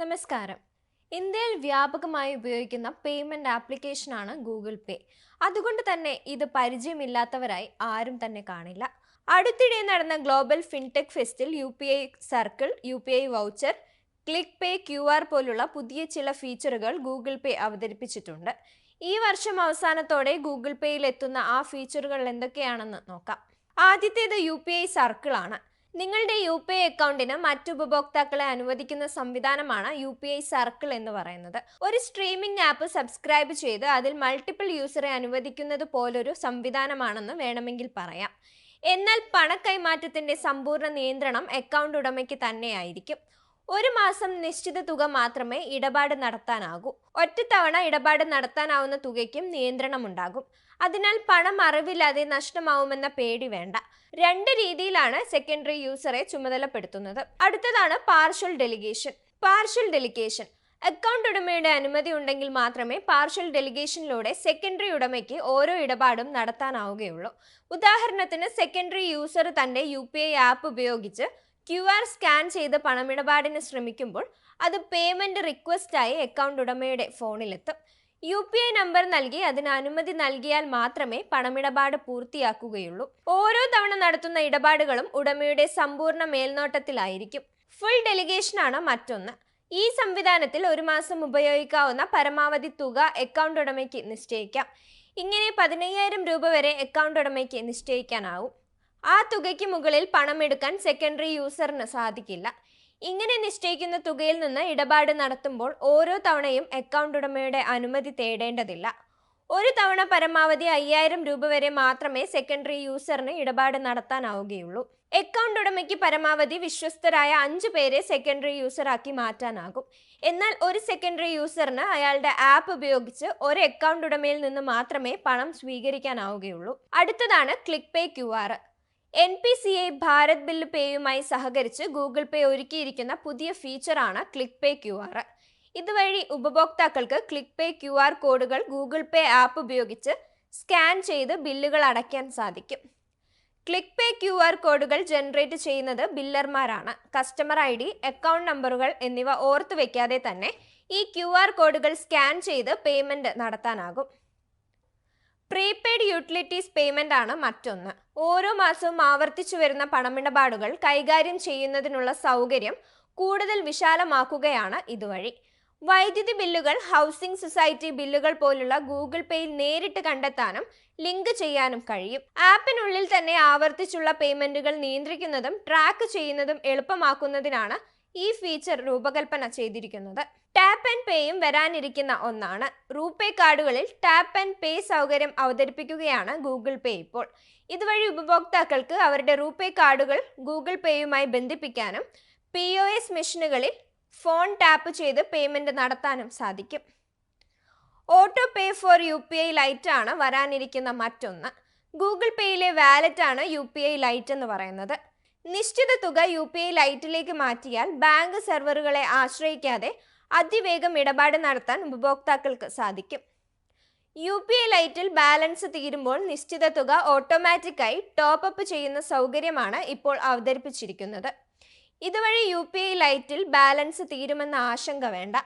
നമസ്കാരം. ഇന്ത്യയിൽ വ്യാപകമായി ഉപയോഗിക്കുന്ന പേയ്മെന്റ് ആപ്ലിക്കേഷനാണ് ഗൂഗിൾ പേ അതുകൊണ്ട് തന്നെ ഇത് പരിചയമില്ലാത്തവരായി ആരും തന്നെ കാണില്ല. അടുത്തിടെ നടന്ന global fintech ഫെസ്റ്റിൽ U P I circle U P I voucher click pay Q R പോലുള്ള പുതിയ ചില ഫീച്ചറുകൾ ഗൂഗിൾ പേ അവതരിപ്പിച്ചിട്ടുണ്ട്. ഈ വർഷം അവസാനത്തോടെ ഗൂഗിൾ പേയിൽ എത്തുന്ന ആ ഫീച്ചറുകൾ എന്തൊക്കെയാണെന്ന് നോക്കാം. ആദ്യത്തേത് യു പി ഐ സർക്കിൾ ആണ്. നിങ്ങളുടെ യു പി ഐ അക്കൗണ്ടിന് മറ്റു ഉപഭോക്താക്കളെ അനുവദിക്കുന്ന സംവിധാനമാണ് യു പി ഐ സർക്കിൾ എന്ന് പറയുന്നത്. ഒരു സ്ട്രീമിംഗ് ആപ്പ് സബ്സ്ക്രൈബ് ചെയ്ത് അതിൽ മൾട്ടിപ്പിൾ യൂസറെ അനുവദിക്കുന്നത് പോലൊരു സംവിധാനമാണെന്ന് വേണമെങ്കിൽ പറയാം. എന്നാൽ പണക്കൈമാറ്റത്തിന്റെ സമ്പൂർണ നിയന്ത്രണം അക്കൗണ്ട് ഉടമയ്ക്ക് തന്നെയായിരിക്കും. ഒരു മാസം നിശ്ചിത തുക മാത്രമേ ഇടപാട് നടത്താനാകൂ. ഒറ്റത്തവണ ഇടപാട് നടത്താനാവുന്ന തുകയ്ക്കും നിയന്ത്രണമുണ്ടാകും. അതിനാൽ പണം അറിവില്ലാതെ നഷ്ടമാവുമെന്ന പേടി വേണ്ട. രണ്ട് രീതിയിലാണ് സെക്കൻഡറി യൂസറെ ചുമതലപ്പെടുത്തുന്നത്. അടുത്തതാണ് partial delegation partial delegation account ഉടമയുടെ അനുമതി ഉണ്ടെങ്കിൽ മാത്രമേ പാർഷ്യൽ ഡെലിഗേഷനിലൂടെ സെക്കൻഡറി ഉടമയ്ക്ക് ഓരോ ഇടപാടും നടത്താനാവുകയുള്ളൂ. ഉദാഹരണത്തിന് സെക്കൻഡറി യൂസർ തന്റെ യു ആപ്പ് ഉപയോഗിച്ച് ക്യു ആർ സ്കാൻ ചെയ്ത് പണമിടപാടിന് ശ്രമിക്കുമ്പോൾ അത് പേയ്മെന്റ് റിക്വസ്റ്റായി അക്കൗണ്ട് ഉടമയുടെ ഫോണിലെത്തും. യു പി ഐ നമ്പർ നൽകി അതിന് അനുമതി നൽകിയാൽ മാത്രമേ പണമിടപാട് പൂർത്തിയാക്കുകയുള്ളൂ. ഓരോ തവണ നടത്തുന്ന ഇടപാടുകളും ഉടമയുടെ സമ്പൂർണ മേൽനോട്ടത്തിലായിരിക്കും. ഫുൾ ഡെലിഗേഷനാണ് മറ്റൊന്ന്. ഈ സംവിധാനത്തിൽ ഒരു മാസം ഉപയോഗിക്കാവുന്ന പരമാവധി തുക അക്കൗണ്ട് ഉടമയ്ക്ക് നിശ്ചയിക്കാം. ഇങ്ങനെ പതിനയ്യായിരം രൂപ വരെ അക്കൗണ്ട് ഉടമയ്ക്ക് നിശ്ചയിക്കാനാവും. ആ തുകയ്ക്ക് മുകളിൽ പണമെടുക്കാൻ സെക്കൻഡറി യൂസറിന് സാധിക്കില്ല. ഇങ്ങനെ നിശ്ചയിക്കുന്ന തുകയിൽ നിന്ന് ഇടപാട് നടത്തുമ്പോൾ ഓരോ തവണയും അക്കൗണ്ട് ഉടമയുടെ അനുമതി തേടേണ്ടതില്ല. ഒരു തവണ പരമാവധി അയ്യായിരം രൂപ വരെ മാത്രമേ സെക്കൻഡറി യൂസറിന് ഇടപാട് നടത്താനാവുകയുള്ളൂ. അക്കൗണ്ട് ഉടമയ്ക്ക് പരമാവധി വിശ്വസ്തരായ അഞ്ചു പേരെ സെക്കൻഡറി യൂസറാക്കി മാറ്റാനാകും. എന്നാൽ ഒരു സെക്കൻഡറി യൂസറിന് അയാളുടെ ആപ്പ് ഉപയോഗിച്ച് ഒരു അക്കൗണ്ട് ഉടമയിൽ നിന്ന് മാത്രമേ പണം സ്വീകരിക്കാനാവുകയുള്ളൂ. അടുത്തതാണ് click pay Q R N P C I Bharat bill പേയുമായി സഹകരിച്ച് ഗൂഗിൾ പേ ഒരുക്കിയിരിക്കുന്ന പുതിയ ഫീച്ചറാണ് ക്ലിക്ക് പേ ക്യു ആർ. ഇതുവഴി ഉപഭോക്താക്കൾക്ക് ക്ലിക്ക് പേ ക്യു ആർ കോഡുകൾ ഗൂഗിൾ പേ ആപ്പ് ഉപയോഗിച്ച് സ്കാൻ ചെയ്ത് ബില്ലുകൾ അടയ്ക്കാൻ സാധിക്കും. ക്ലിക്ക് പേ ക്യു ആർ കോഡുകൾ ജനറേറ്റ് ചെയ്യുന്നത് ബില്ലർമാരാണ്. കസ്റ്റമർ ഐ ഡി അക്കൗണ്ട് നമ്പറുകൾ എന്നിവ ഓർത്തു വെക്കാതെ തന്നെ ഈ ക്യു ആർ കോഡുകൾ സ്കാൻ ചെയ്ത് പേയ്മെന്റ് നടത്താനാകും. പ്രീപെയ്ഡ് യൂട്ടിലിറ്റീസ് പേയ്മെന്റ് ആണ് മറ്റൊന്ന്. ഓരോ മാസവും ആവർത്തിച്ചു വരുന്ന പണമിടപാടുകൾ കൈകാര്യം ചെയ്യുന്നതിനുള്ള സൗകര്യം കൂടുതൽ വിശാലമാക്കുകയാണ് ഇതുവഴി. വൈദ്യുതി ബില്ലുകൾ ഹൗസിംഗ് സൊസൈറ്റി ബില്ലുകൾ പോലുള്ള ഗൂഗിൾ പേയിൽ നേരിട്ട് കണ്ടെത്താനും ലിങ്ക് ചെയ്യാനും കഴിയും. ആപ്പിനുള്ളിൽ തന്നെ ആവർത്തിച്ചുള്ള പേയ്മെന്റുകൾ നിയന്ത്രിക്കുന്നതും ട്രാക്ക് ചെയ്യുന്നതും എളുപ്പമാക്കുന്നതിനാണ് ഈ ഫീച്ചർ രൂപകൽപ്പന ചെയ്തിരിക്കുന്നത്. ടാപ്പ് ആൻഡ് പേയും വരാനിരിക്കുന്ന ഒന്നാണ്. റൂപേ കാർഡുകളിൽ ടാപ്പ് ആൻഡ് പേ സൗകര്യം അവതരിപ്പിക്കുകയാണ് ഗൂഗിൾ പേ ഇപ്പോൾ. ഇതുവഴി ഉപഭോക്താക്കൾക്ക് അവരുടെ റൂപേ കാർഡുകൾ ഗൂഗിൾ പേയുമായി ബന്ധിപ്പിക്കാനും പി ഒ എസ് മെഷീനുകളിൽ ഫോൺ ടാപ്പ് ചെയ്ത് പേയ്മെന്റ് നടത്താനും സാധിക്കും. Auto pay for U P I lite ആണ് വരാനിരിക്കുന്ന മറ്റൊന്ന്. ഗൂഗിൾ പേയിലെ വാലറ്റാണ് യു പി ഐ ലൈറ്റ് എന്ന് പറയുന്നത്. നിശ്ചിത തുക യു പി ഐ ലൈറ്റിലേക്ക് മാറ്റിയാൽ ബാങ്ക് സെർവറുകളെ ആശ്രയിക്കാതെ അതിവേഗം ഇടപാട് നടത്താൻ ഉപഭോക്താക്കൾക്ക് സാധിക്കും. യു പി ഐ ലൈറ്റിൽ ബാലൻസ് തീരുമ്പോൾ നിശ്ചിത തുക ഓട്ടോമാറ്റിക്കായി ടോപ്പ് അപ്പ് ചെയ്യുന്ന സൗകര്യമാണ് ഇപ്പോൾ അവതരിപ്പിച്ചിരിക്കുന്നത്. ഇതുവഴി യു പി ഐ ലൈറ്റിൽ ബാലൻസ് തീരുമെന്ന ആശങ്ക വേണ്ട.